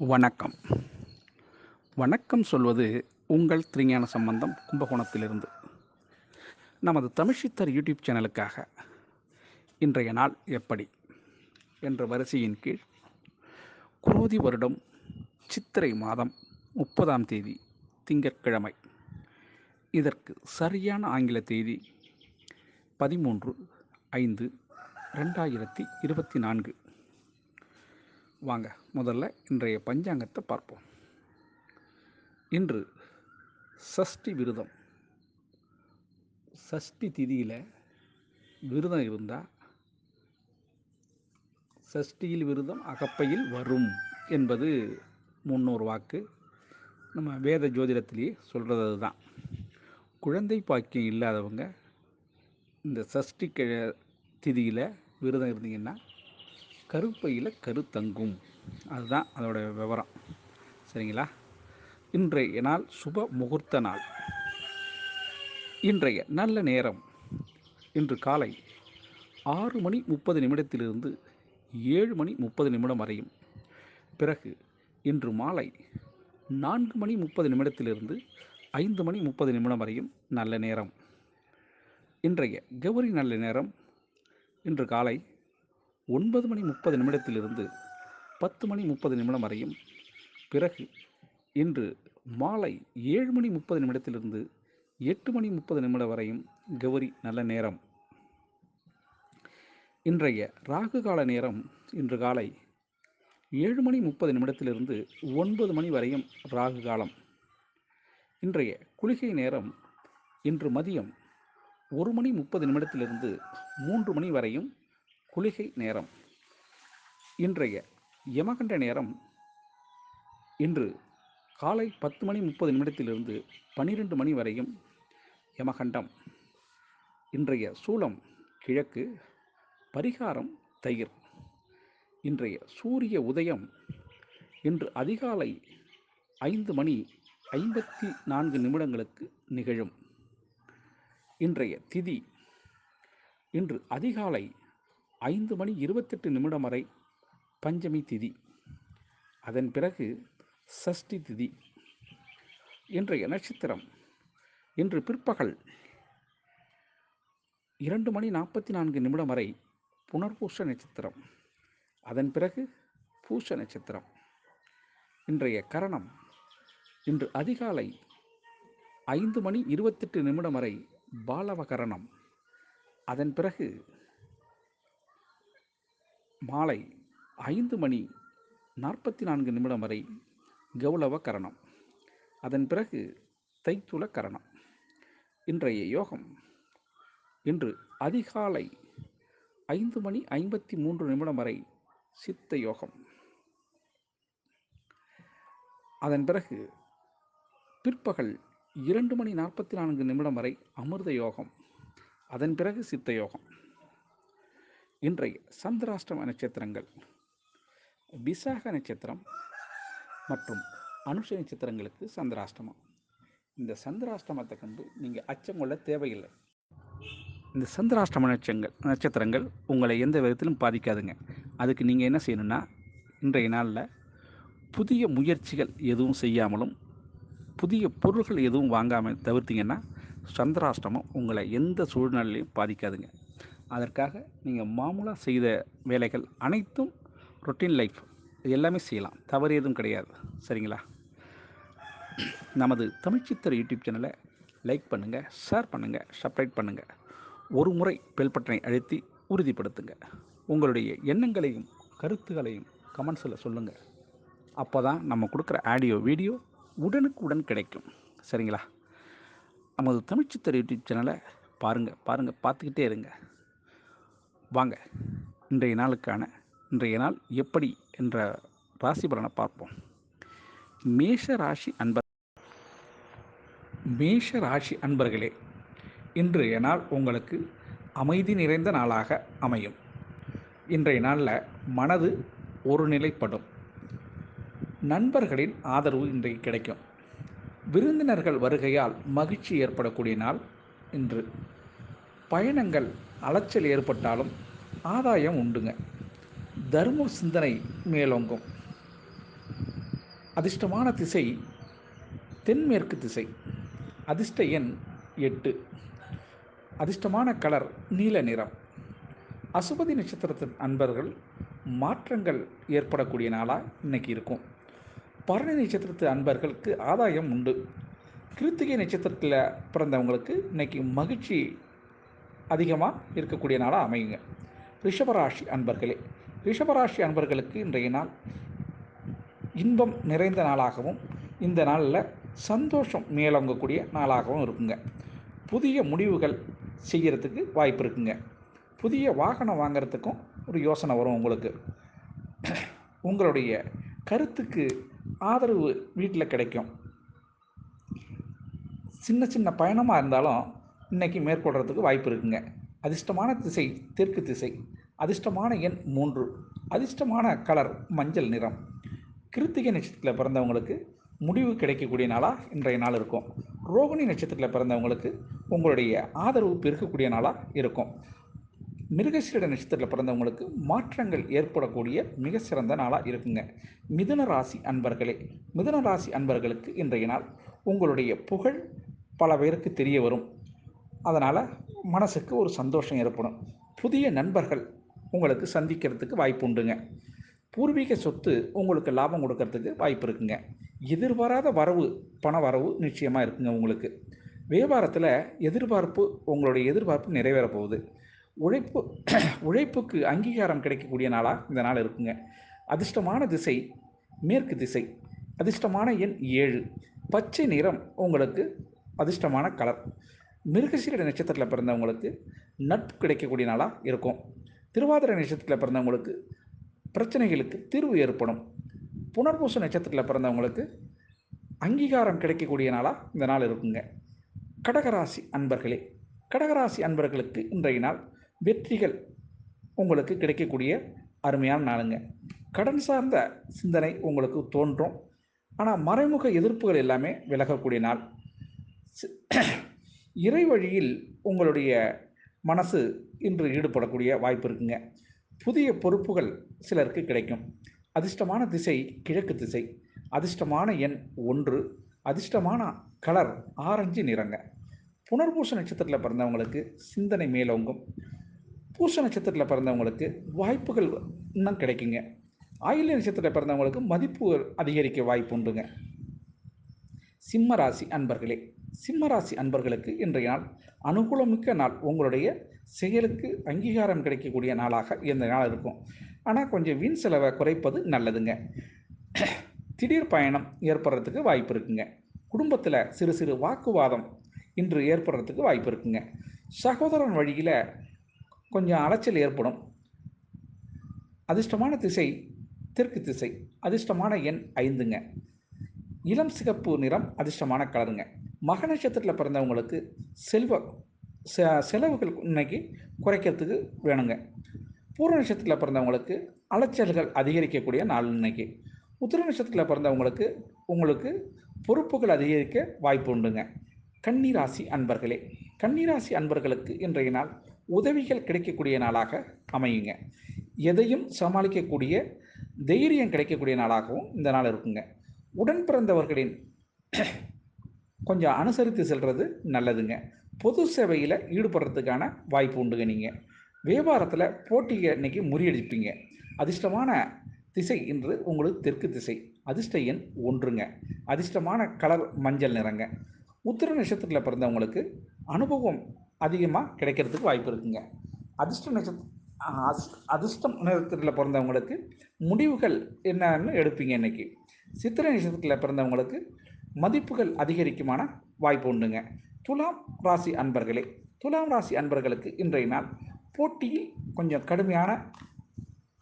வணக்கம். வணக்கம் சொல்வது உங்கள் திருஞான சம்பந்தம் கும்பகோணத்திலிருந்து. நமது தமிழ்ச்சித்தர் யூடியூப் சேனலுக்காக. இன்றைய நாள் எப்படி? என்ற வரிசையின் கீழ் குரோதி வருடம் சித்திரை மாதம் முப்பதாம் தேதி திங்கட்கிழமை. இதற்கு சரியான ஆங்கில தேதி பதிமூன்று ஐந்து ரெண்டாயிரத்தி இருபத்தி நான்கு. வாங்க முதல்ல இன்றைய பஞ்சாங்கத்தை பார்ப்போம். இன்று சஷ்டி விரதம். சஷ்டி திதியில் விரதம் இருந்தால் சஷ்டியில் விரதம் அகப்பையில் வரும் என்பது முன்னோர் வாக்கு. நம்ம வேத ஜோதிடத்திலேயே சொல்கிறது அதுதான். குழந்தை பாக்கியம் இல்லாதவங்க இந்த சஷ்டி கிழ திதியில் விரதம் இருந்தீங்கன்னா கருப்பையில் கரு தங்கும் அதுதான் அதோடய விவரம். சரிங்களா? இன்றைய நாள் சுப முகூர்த்த நாள். இன்றைய நல்ல நேரம். இன்று காலை ஆறு மணி முப்பது நிமிடத்திலிருந்து ஏழு மணி முப்பது நிமிடம் வரையும். பிறகு இன்று மாலை நான்கு மணி முப்பது நிமிடத்திலிருந்து ஐந்து மணி முப்பது நிமிடம் வரையும் நல்ல நேரம். இன்றைய கௌரி நல்ல நேரம். இன்று காலை ஒன்பது மணி முப்பது நிமிடத்திலிருந்து பத்து மணி முப்பது நிமிடம் வரையும். பிறகு இன்று மாலை ஏழு மணி முப்பது நிமிடத்திலிருந்து எட்டு மணி முப்பது நிமிடம் வரையும் கௌரி நல்ல நேரம். இன்றைய ராகு கால நேரம் இன்று காலை ஏழு மணி முப்பது நிமிடத்திலிருந்து ஒன்பது மணி வரையும் ராகு காலம். இன்றைய குளிகை நேரம் இன்று மதியம் ஒரு மணி முப்பது நிமிடத்திலிருந்து மூன்று மணி வரையும் குளிகை நேரம். இன்றைய யமகண்ட நேரம் இன்று காலை பத்து மணி முப்பது நிமிடத்திலிருந்து பன்னிரெண்டு மணி வரையும் யமகண்டம். இன்றைய சூலம் கிழக்கு பரிகாரம் தயிர். இன்றைய சூரிய உதயம் இன்று அதிகாலை ஐந்து மணி ஐம்பத்தி நான்கு நிமிடங்களுக்கு நிகழும். இன்றைய திதி இன்று அதிகாலை ஐந்து மணி இருபத்தெட்டு நிமிடம் வரை பஞ்சமி திதி. அதன் பிறகு சஷ்டி திதி. இன்றைய நட்சத்திரம் இன்று பிற்பகல் இரண்டு மணி நாற்பத்தி நான்கு நிமிடம் வரை புனர்பூச நட்சத்திரம். அதன் பிறகு பூச நட்சத்திரம். இன்றைய கரணம் இன்று அதிகாலை ஐந்து மணி இருபத்தெட்டு நிமிடம் வரை பாலவகரணம் அதன் பிறகு மாலை ஐந்து மணி நாற்பத்தி நான்கு நிமிடம் வரை கௌளவ கரணம். அதன் பிறகு தைத்துள கரணம். இன்றைய யோகம். இன்று அதிகாலை ஐந்து மணி ஐம்பத்தி மூன்று நிமிடம் வரை சித்த யோகம். அதன் பிறகு பிற்பகல் இரண்டு மணி நாற்பத்தி நான்கு நிமிடம் வரை அமிர்த யோகம். அதன் பிறகு சித்த யோகம். இன்றைய சந்திராஷ்டம நட்சத்திரங்கள். விசாக நட்சத்திரம் மற்றும் அனுஷ நட்சத்திரங்களுக்கு சந்திராஷ்டமம். இந்த சந்திராஷ்டமத்தை கண்டு நீங்கள் அச்சம் கொள்ள தேவையில்லை. இந்த சந்திராஷ்டம நட்சங்கள் நட்சத்திரங்கள் உங்களை எந்த விதத்திலும் பாதிக்காதுங்க. அதுக்கு நீங்கள் என்ன செய்யணும்னா இன்றைய நாளில் புதிய முயற்சிகள் எதுவும் செய்யாமலும் புதிய பொருள்கள் எதுவும் வாங்காமல் தவிர்த்திங்கன்னா சந்திராஷ்டமம் உங்களை எந்த சூழ்நிலையிலையும் பாதிக்காதுங்க. அதற்காக நீங்கள் மாமூலாக செய்த வேலைகள் அனைத்தும் ரொட்டீன் லைஃப் இது எல்லாமே செய்யலாம். தவறு எதுவும் கிடையாது. சரிங்களா? நமது தமிழ்ச்சித்தர் யூடியூப் சேனலை லைக் பண்ணுங்கள் ஷேர் பண்ணுங்கள் சப்ஸ்கிரைப் பண்ணுங்கள் ஒரு முறை பெல் பட்டனை அழுத்தி உறுதிப்படுத்துங்க. உங்களுடைய எண்ணங்களையும் கருத்துகளையும் கமெண்ட்ஸில் சொல்லுங்கள் அப்போ தான் நம்ம கொடுக்குற ஆடியோ வீடியோ உடனுக்குடன் கிடைக்கும். சரிங்களா? நமது தமிழ்ச்சித்தர் யூடியூப் சேனலை பாருங்கள் பாருங்கள் பார்த்துக்கிட்டே இருங்க. வாங்க. இன்றைய நாளுக்கான இன்றைய நாள் எப்படி என்ற ராசி பலனை பார்ப்போம். மேஷ ராசி அன்பர் மேஷ ராசி அன்பர்களே இன்றைய நாள் உங்களுக்கு அமைதி நிறைந்த நாளாக அமையும். இன்றைய நாளில் மனது ஒருநிலைப்படும். நண்பர்களின் ஆதரவு இன்றைக்கு கிடைக்கும். விருந்தினர்கள் வருகையால் மகிழ்ச்சி ஏற்படக்கூடிய நாள் இன்று. பயணங்கள் அலைச்சல் ஏற்பட்டாலும் ஆதாயம் உண்டுங்க. தர்ம சிந்தனை மேலோங்கும். அதிர்ஷ்டமான திசை தென்மேற்கு திசை. அதிர்ஷ்ட எண் எட்டு. அதிர்ஷ்டமான கலர் நீல நிறம். அசுபதி நட்சத்திரத்தின் அன்பர்கள் மாற்றங்கள் ஏற்படக்கூடிய நாளாக இன்னைக்கு இருக்கும். பரணி நட்சத்திரத்து அன்பர்களுக்கு ஆதாயம் உண்டு. கிருத்திகை நட்சத்திரத்தில் பிறந்தவங்களுக்கு இன்னைக்கு மகிழ்ச்சி அதிகமாக இருக்கக்கூடிய நாளாக அமையுங்க. ரிஷபராசி அன்பர்களே ரிஷபராசி அன்பர்களுக்கு இன்றைய நாள் இன்பம் நிறைந்த நாளாகவும் இந்த நாளில் சந்தோஷம் மேலோங்கக்கூடிய நாளாகவும் இருக்குங்க. புதிய முடிவுகள் செய்கிறதுக்கு வாய்ப்பு இருக்குங்க. புதிய வாகனம் வாங்குறதுக்கும் ஒரு யோசனை வரும் உங்களுக்கு. உங்களுடைய கருத்துக்கு ஆதரவு வீட்டில் கிடைக்கும். சின்ன சின்ன பயணமாக இருந்தாலும் இன்னைக்கு மேற்கொள்கிறதுக்கு வாய்ப்பு இருக்குங்க. அதிர்ஷ்டமான திசை தெற்கு திசை. அதிர்ஷ்டமான எண் மூன்று. அதிர்ஷ்டமான கலர் மஞ்சள் நிறம். கிருத்திகை நட்சத்திரத்தில் பிறந்தவங்களுக்கு முடிவு கிடைக்கக்கூடிய நாளாக இன்றைய நாள் இருக்கும். ரோகிணி நட்சத்திரத்தில் பிறந்தவங்களுக்கு உங்களுடைய ஆதரவு பெருக்கக்கூடிய நாளாக இருக்கும். மிருகசீட நட்சத்திரத்தில் பிறந்தவங்களுக்கு மாற்றங்கள் ஏற்படக்கூடிய மிக சிறந்த நாளாக இருக்குங்க. மிதுன ராசி அன்பர்களே மிதுன ராசி அன்பர்களுக்கு இன்றைய நாள் உங்களுடைய புகழ் பல பேருக்கு தெரிய வரும். அதனால் மனசுக்கு ஒரு சந்தோஷம் ஏற்படும். புதிய நண்பர்கள் உங்களுக்கு சந்திக்கிறதுக்கு வாய்ப்பு உண்டுங்க. பூர்வீக சொத்து உங்களுக்கு லாபம் கொடுக்கறதுக்கு வாய்ப்பு இருக்குங்க. எதிர்பாராத வரவு பண வரவு நிச்சயமாக இருக்குங்க உங்களுக்கு. வியாபாரத்தில் எதிர்பார்ப்பு உங்களுடைய எதிர்பார்ப்பு நிறைவேற போகுது. உழைப்பு உழைப்புக்கு அங்கீகாரம் கிடைக்கக்கூடிய நாளாக இந்த நாள் இருக்குங்க. அதிர்ஷ்டமான திசை மேற்கு திசை அதிர்ஷ்டமான எண் ஏழு. பச்சை நிறம் உங்களுக்கு அதிர்ஷ்டமான கலர். மிருகசீரட நட்சத்திரத்தில் பிறந்தவங்களுக்கு நட்பு கிடைக்கக்கூடிய நாளாக இருக்கும். திருவாதிரை நட்சத்திரத்தில் பிறந்தவங்களுக்கு பிரச்சனைகளுக்கு தீர்வு ஏற்படும். புனர்பூச நட்சத்திரத்தில் பிறந்தவங்களுக்கு அங்கீகாரம் கிடைக்கக்கூடிய நாளாக இந்த நாள் இருக்குங்க. கடகராசி அன்பர்களே கடகராசி அன்பர்களுக்கு இன்றைய நாள் வெற்றிகள் உங்களுக்கு கிடைக்கக்கூடிய அருமையான நாளுங்க. கடன் சார்ந்த சிந்தனை உங்களுக்கு தோன்றும். ஆனால் மறைமுக எதிர்ப்புகள் எல்லாமே விலகக்கூடிய நாள். இறை வழியில் உங்களுடைய மனசு இன்று ஈடுபடக்கூடிய வாய்ப்பு இருக்குங்க. புதிய பொறுப்புகள் சிலருக்கு கிடைக்கும். அதிர்ஷ்டமான திசை கிழக்கு திசை. அதிர்ஷ்டமான எண் ஒன்று. அதிர்ஷ்டமான கலர் ஆரஞ்சு நிறங்க. புனர்பூச நட்சத்திரத்தில் பிறந்தவங்களுக்கு சிந்தனை மேலோங்கும். பூச நட்சத்திரத்தில் பிறந்தவங்களுக்கு வாய்ப்புகள் இன்னும் கிடைக்குங்க. ஆயில்ய நட்சத்திரத்தில் பிறந்தவங்களுக்கு மதிப்பு அதிகரிக்க வாய்ப்பு உண்டுங்க. சிம்ம ராசி அன்பர்களே சிம்மராசி அன்பர்களுக்கு இன்றைய நாள் அனுகூலமிக்க நாள். உங்களுடைய செயலுக்கு அங்கீகாரம் கிடைக்கக்கூடிய நாளாக இந்த நாள் இருக்கும். ஆனால் கொஞ்சம் வீண் செலவை குறைப்பது நல்லதுங்க. திடீர் பயணம் ஏற்படுறதுக்கு வாய்ப்பு இருக்குங்க. குடும்பத்தில் சிறு சிறு வாக்குவாதம் இன்று ஏற்படுறதுக்கு வாய்ப்பு இருக்குங்க. சகோதரன் வழியில் கொஞ்சம் அலைச்சல் ஏற்படும். அதிர்ஷ்டமான திசை தெற்கு திசை அதிர்ஷ்டமான எண் ஐந்துங்க. இளம் சிகப்பு நிறம் அதிர்ஷ்டமான கலருங்க. மக நட்சத்திரத்தில் பிறந்தவங்களுக்கு செல்வ செ- செலவுகள் இன்னைக்கு குறைக்கிறதுக்கு வேணுங்க. பூர்வ நட்சத்திரத்தில் பிறந்தவங்களுக்கு அலைச்சல்கள் அதிகரிக்கக்கூடிய நாள் இன்னைக்கு. உத்திர நட்சத்திரத்தில் பிறந்தவங்களுக்கு உங்களுக்கு பொறுப்புகள் அதிகரிக்க வாய்ப்பு உண்டுங்க. கன்னிராசி அன்பர்களே கன்னிராசி அன்பர்களுக்கு இன்றைய நாள் உதவிகள் கிடைக்கக்கூடிய நாளாக அமையுங்க. எதையும் சமாளிக்கக்கூடிய தைரியம் கிடைக்கக்கூடிய நாளாகவும் இந்த நாள் இருக்குங்க. உடன் பிறந்தவர்களின் கொஞ்சம் அனுசரித்து செல்வது நல்லதுங்க. பொது சேவையில் ஈடுபடுறதுக்கான வாய்ப்பு உண்டுங்க நீங்கள் வியாபாரத்தில் போட்டியை இன்னைக்கு முறியடிப்பீங்க. அதிர்ஷ்டமான திசை என்று உங்களுக்கு தெற்கு திசை. அதிர்ஷ்ட எண் ஒன்றுங்க. அதிர்ஷ்டமான கலர் மஞ்சள் நிறங்க. உத்திர நட்சத்திரத்தில் பிறந்தவங்களுக்கு அனுபவம் அதிகமாக கிடைக்கிறதுக்கு வாய்ப்பு இருக்குங்க. அதிர்ஷ்ட நட்சத்திர அதிர்ஷ்டம் நட்சத்திரத்தில் பிறந்தவங்களுக்கு முடிவுகள் என்னன்னு எடுப்பீங்க இன்னைக்கு. சித்திரை நட்சத்திரத்தில் பிறந்தவங்களுக்கு மதிப்புகள் அதிகரிக்குமான வாய்ப்பு உண்டுங்க. துலாம் ராசி அன்பர்களே துலாம் ராசி அன்பர்களுக்கு இன்றைய நாள் போட்டியில் கொஞ்சம் கடுமையான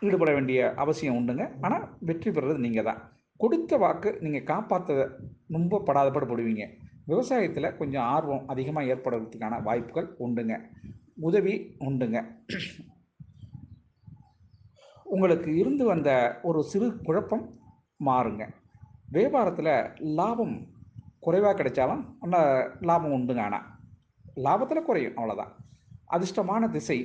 ஈடுபட வேண்டிய அவசியம் உண்டுங்க. ஆனால் வெற்றி பெறுறது நீங்கள் தான் கொடுத்த வாக்கு நீங்கள் காப்பாற்ற ரொம்ப படாதபாடு போடுவீங்க. விவசாயத்தில் கொஞ்சம் ஆர்வம் அதிகமாக ஏற்படுறதுக்கான வாய்ப்புகள் உண்டுங்க. உதவி உண்டுங்க. உங்களுக்கு இருந்து வந்த ஒரு சிறு குழப்பம் மாறுங்க. வியாபாரத்தில் லாபம் குறைவாக கிடைச்சாலும் நல்ல லாபம் உண்டுங்க ஆனால் லாபத்தில் குறையும் அவ்வளோதான் அதிர்ஷ்டமான திசை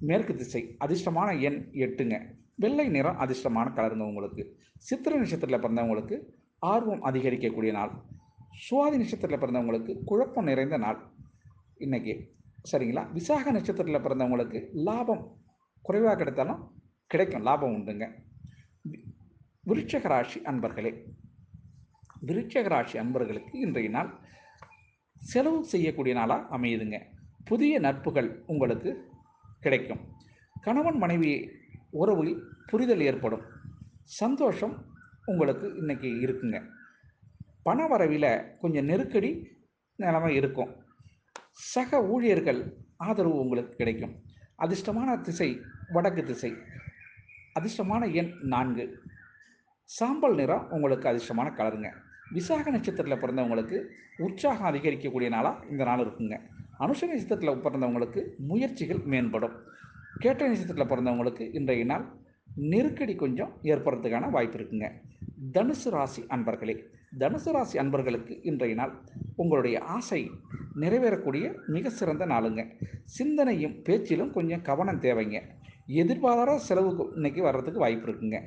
மேற்கு திசை அதிர்ஷ்டமான எண் எட்டுங்க. வெள்ளை நிறம் அதிர்ஷ்டமான கலருங்க உங்களுக்கு. சித்திரை நட்சத்திரத்தில் பிறந்தவங்களுக்கு ஆர்வம் அதிகரிக்கக்கூடிய நாள். சுவாதி நட்சத்திரத்தில் பிறந்தவங்களுக்கு குழப்பம் நிறைந்த நாள். இன்னைக்கு சரிங்களா? விசாக நட்சத்திரத்தில் பிறந்தவங்களுக்கு லாபம் குறைவாக கிடைத்தாலும் கிடைக்கும் லாபம் உண்டுங்க. விருட்சக ராசி அன்பர்களே விருட்சக ராசி அன்பர்களுக்கு இன்றைய நாள் செலவு செய்யக்கூடிய நாளாக அமையுதுங்க. புதிய நட்புகள் உங்களுக்கு கிடைக்கும். கணவன் மனைவி உறவில் புரிதல் ஏற்படும். சந்தோஷம் உங்களுக்கு இன்னைக்கு இருக்குங்க. பண வரவில் கொஞ்சம் நெருக்கடி நிலைமை இருக்கும். சக ஊழியர்கள் ஆதரவு உங்களுக்கு கிடைக்கும். அதிர்ஷ்டமான திசை வடக்கு திசை. அதிர்ஷ்டமான எண் நான்கு. சாம்பல் நிறம் உங்களுக்கு அதிர்ஷ்டமான கலருங்க விசாக நட்சத்திரத்தில் பிறந்தவங்களுக்கு உற்சாகம் அதிகரிக்கக்கூடிய நாளாக இந்த நாள் இருக்குங்க. அனுஷ நட்சத்திரத்தில் பிறந்தவங்களுக்கு முயற்சிகள் மேம்படும். கேட்ட நட்சத்திரத்தில் பிறந்தவங்களுக்கு இன்றைய நாள் நெருக்கடி கொஞ்சம் ஏற்படுறதுக்கான வாய்ப்பு இருக்குங்க. தனுசு ராசி அன்பர்களே தனுசு ராசி அன்பர்களுக்கு இன்றைய நாள் உங்களுடைய ஆசை நிறைவேறக்கூடிய மிக சிறந்த நாளுங்க. சிந்தனையும் பேச்சிலும் கொஞ்சம் கவனம் தேவைங்க. எதிர்பாராத செலவுக்கு இன்னைக்கு வர்றதுக்கு வாய்ப்பு இருக்குங்க.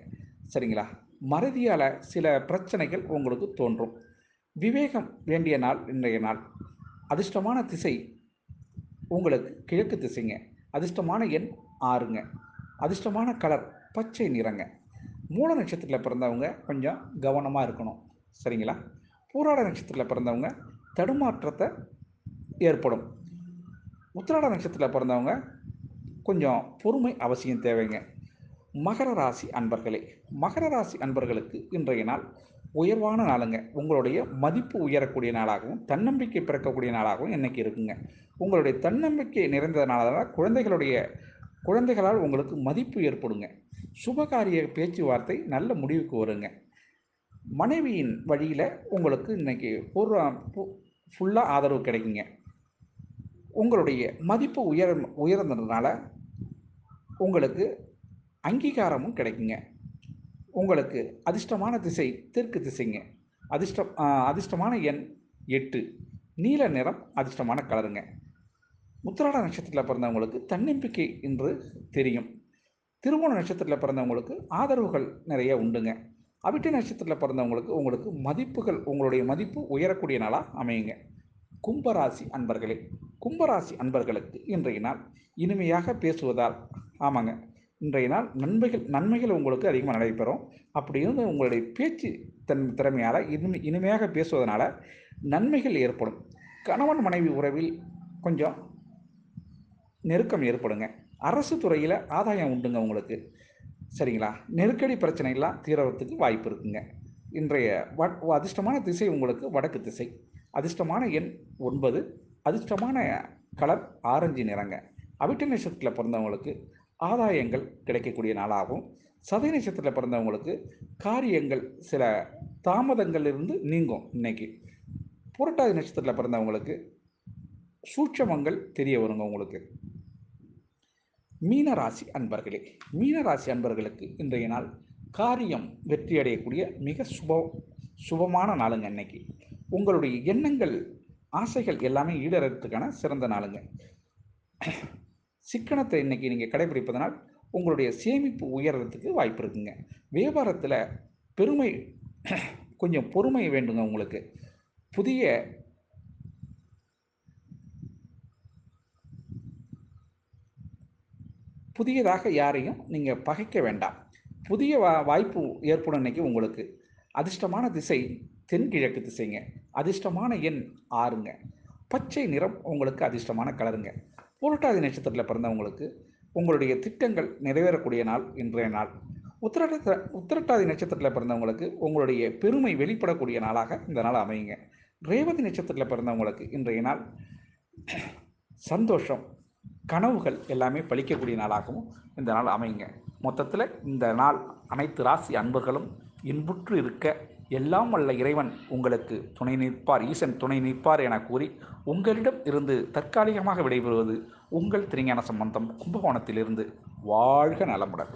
சரிங்களா? மறதியால் சில பிரச்சனைகள் உங்களுக்கு தோன்றும். விவேகம் வேண்டிய நாள் இன்றைய நாள். அதிர்ஷ்டமான திசை உங்களுக்கு கிழக்கு திசைங்க. அதிர்ஷ்டமான எண் ஆறுங்க. அதிர்ஷ்டமான கலர் பச்சை நிறங்க. மூல நட்சத்திரத்தில் பிறந்தவங்க கொஞ்சம் கவனமாக இருக்கணும். சரிங்களா? பூராட நட்சத்திரத்தில் பிறந்தவங்க தடுமாற்றத்தை ஏற்படும். உத்திராட நட்சத்திரத்தில் பிறந்தவங்க கொஞ்சம் பொறுமை அவசியம் தேவைங்க. மகர ராசி அன்பர்களே மகர ராசி அன்பர்களுக்கு இன்றைய நாள் உயர்வான நாளுங்க. உங்களுடைய மதிப்பு உயரக்கூடிய நாளாகவும் தன்னம்பிக்கை பிறக்கக்கூடிய நாளாகவும் இன்றைக்கி இருக்குங்க. உங்களுடைய தன்னம்பிக்கை நிறைந்த நாளாக குழந்தைகளுடைய குழந்தைகளால் உங்களுக்கு மதிப்பு ஏற்படுங்க. சுபகாரிய பேச்சுவார்த்தை நல்ல முடிவுக்கு வருங்க. மனைவியின் வழியில் உங்களுக்கு இன்னைக்கு பூர்வ ஃபுல்லாக ஆதரவு கிடைக்குங்க. உங்களுடைய மதிப்பு உயர் உயர்ந்ததுனால உங்களுக்கு அங்கீகாரமும் கிடைக்குங்க. உங்களுக்கு அதிர்ஷ்டமான திசை தெற்கு திசைங்க. அதிர்ஷ்டம் அதிர்ஷ்டமான எண் எட்டு. நீல நிறம் அதிர்ஷ்டமான கலருங்க. உத்திராட நட்சத்திரத்தில் பிறந்தவங்களுக்கு தன்னம்பிக்கை என்று தெரியும். திருவோண நட்சத்திரத்தில் பிறந்தவங்களுக்கு ஆதரவுகள் நிறைய உண்டுங்க. அவிட்ட நட்சத்திரத்தில் பிறந்தவங்களுக்கு உங்களுக்கு மதிப்புகள் உங்களுடைய மதிப்பு உயரக்கூடிய நாளாக அமையுங்க. கும்பராசி அன்பர்களே கும்பராசி அன்பர்களுக்கு இன்றைய நாள் இனிமையாக பேசுவதால் ஆமாங்க இன்றைய நாள் நன்மைகள் நன்மைகள் உங்களுக்கு அதிகமாக நடைபெறும். அப்படி இருந்து உங்களுடைய பேச்சு தன் திறமையால் இனிமை இனிமையாக பேசுவதனால நன்மைகள் ஏற்படும். கணவன் மனைவி உறவில் கொஞ்சம் நெருக்கம் ஏற்படுங்க. அரசு துறையில் ஆதாயம் உண்டுங்க உங்களுக்கு. சரிங்களா? நெருக்கடி பிரச்சனைலாம் தீரவத்துக்கு வாய்ப்பு இருக்குங்க. இன்றைய வ- அதிர்ஷ்டமான திசை உங்களுக்கு வடக்கு திசை. அதிர்ஷ்டமான எண் ஒன்பது. அதிர்ஷ்டமான கலர் ஆரஞ்சு நிறங்க. அவிட்ட நட்சத்திரத்தில் பிறந்தவங்களுக்கு ஆதாயங்கள் கிடைக்கக்கூடிய நாளாகவும் சதய நட்சத்திரத்தில் பிறந்தவங்களுக்கு காரியங்கள் சில தாமதங்கள் இருந்து நீங்கும் இன்னைக்கு. புரட்டாதி நட்சத்திரத்தில் பிறந்தவங்களுக்கு சூட்சமங்கள் தெரிய வருங்க உங்களுக்கு. மீனராசி அன்பர்களே மீனராசி அன்பர்களுக்கு இன்றைய நாள் காரியம் வெற்றி அடையக்கூடிய மிக சுப சுபமான நாளுங்க இன்னைக்கு. உங்களுடைய எண்ணங்கள் ஆசைகள் எல்லாமே ஈடறதுக்கான சிறந்த நாளுங்க. சிக்கனத்தை இன்னைக்கு நீங்கள் கடைபிடிப்பதனால் உங்களுடைய சேமிப்பு உயர்றதுக்கு வாய்ப்பு இருக்குங்க. வியாபாரத்தில் பெருமை கொஞ்சம் பொறுமை வேண்டுங்க உங்களுக்கு. புதிய புதியதாக யாரையும் நீங்கள் பகைக்க வேண்டாம். புதிய வா வாய்ப்பு ஏற்படும் இன்றைக்கி உங்களுக்கு. அதிர்ஷ்டமான திசை தென்கிழக்கு திசைங்க. அதிர்ஷ்டமான எண் ஆறுங்க. பச்சை நிறம் உங்களுக்கு அதிர்ஷ்டமான கலருங்க புரட்டாதி நட்சத்திரத்தில் பிறந்தவங்களுக்கு உங்களுடைய திட்டங்கள் நிறைவேறக்கூடிய நாள் இன்றைய நாள். உத்திரட்ட உத்திரட்டாதி நட்சத்திரத்தில் பிறந்தவங்களுக்கு உங்களுடைய பெருமை வெளிப்படக்கூடிய நாளாக இந்த நாள் அமையுங்க. ரேவதி நட்சத்திரத்தில் பிறந்தவங்களுக்கு இன்றைய நாள் சந்தோஷம் கனவுகள் எல்லாமே பழிக்கக்கூடிய நாளாகவும் இந்த நாள் அமையுங்க. மொத்தத்தில் இந்த நாள் அனைத்து ராசி அன்பர்களும் இன்புற்று இருக்க எல்லாம் வல்ல இறைவன் உங்களுக்கு துணை நிற்பார் ஈசன் துணை நிற்பார் என கூறி உங்களிடம் இருந்து தற்காலிகமாக விடைபெறுவது உங்கள் திருஞான சம்பந்தம் கும்பகோணத்திலிருந்து. வாழ்க நலமுடன்.